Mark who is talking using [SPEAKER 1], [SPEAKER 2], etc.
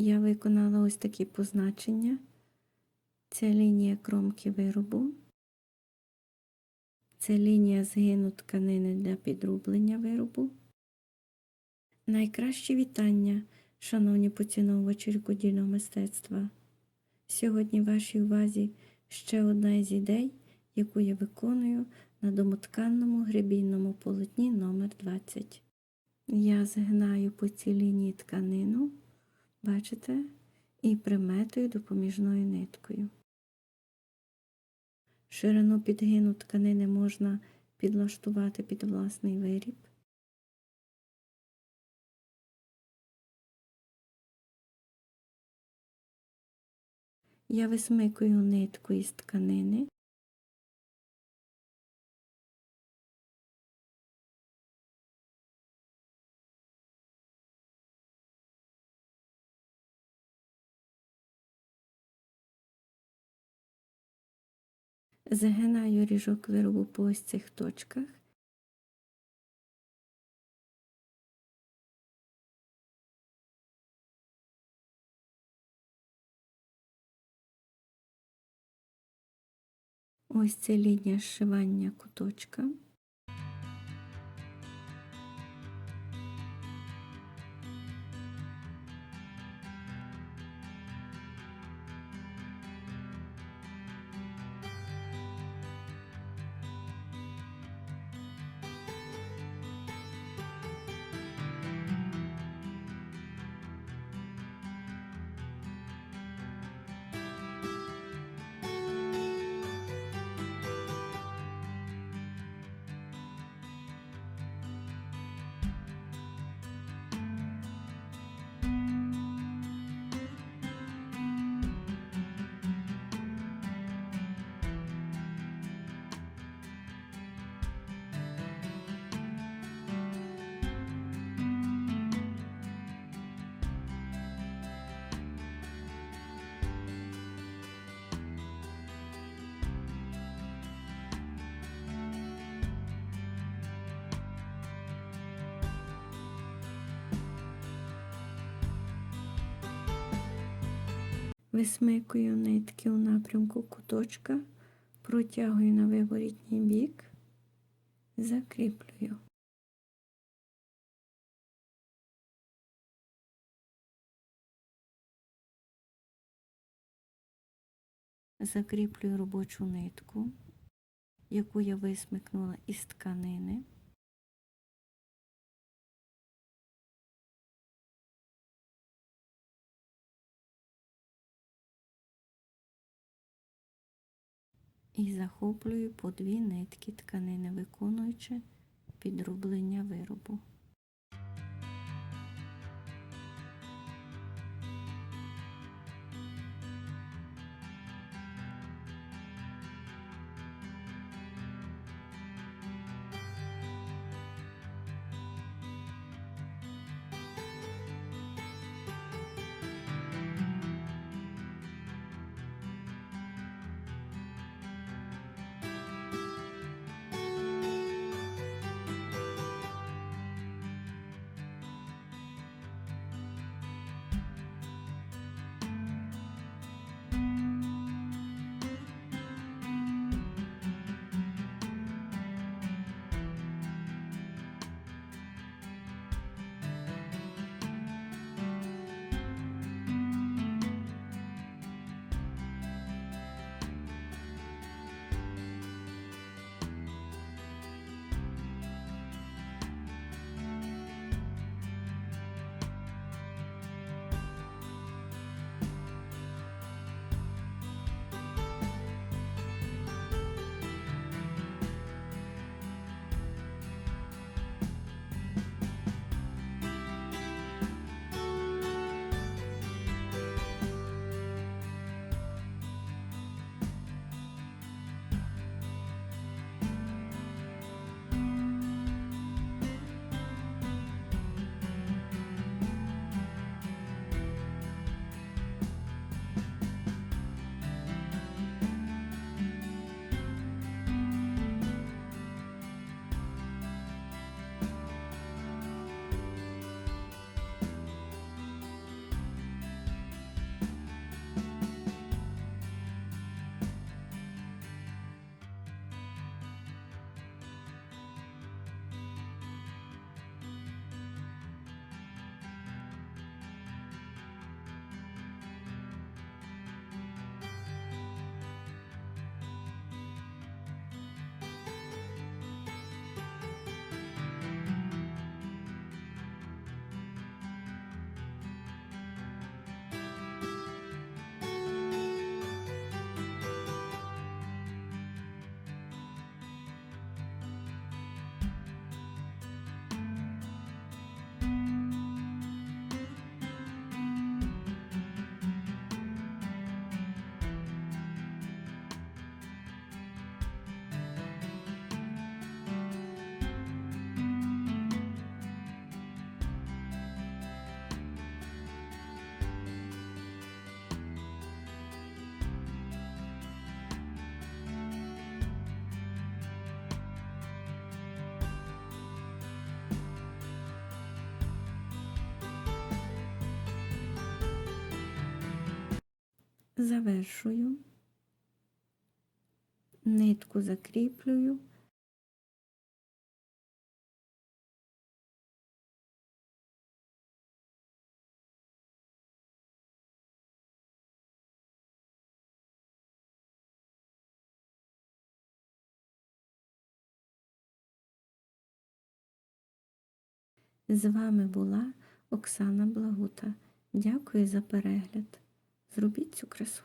[SPEAKER 1] Я виконала ось такі позначення. Це лінія кромки виробу. Це лінія згину тканини для підрублення виробу. Найкращі вітання, шановні поціновувачі рукодільного мистецтва. Сьогодні в вашій увазі ще одна із ідей, яку я виконую на домотканному гребінному полотні номер 20 Я згинаю по цій лінії тканину, бачите, і приметую допоміжною ниткою. Ширину підгину тканини можна підлаштувати під власний виріб. Я висмикую нитку із тканини. Загинаю ріжок виробу по ось цих точках. Ось це лінія зшивання куточка. Висмикую нитки у напрямку куточка, протягую на виворітній бік, закріплюю. Закріплюю робочу нитку, яку я висмикнула із тканини. І захоплюю по дві нитки тканини, виконуючи підрублення виробу. Завершую, нитку закріплюю. З вами була Оксана Благута. Дякую за перегляд. Зробіть цю красу.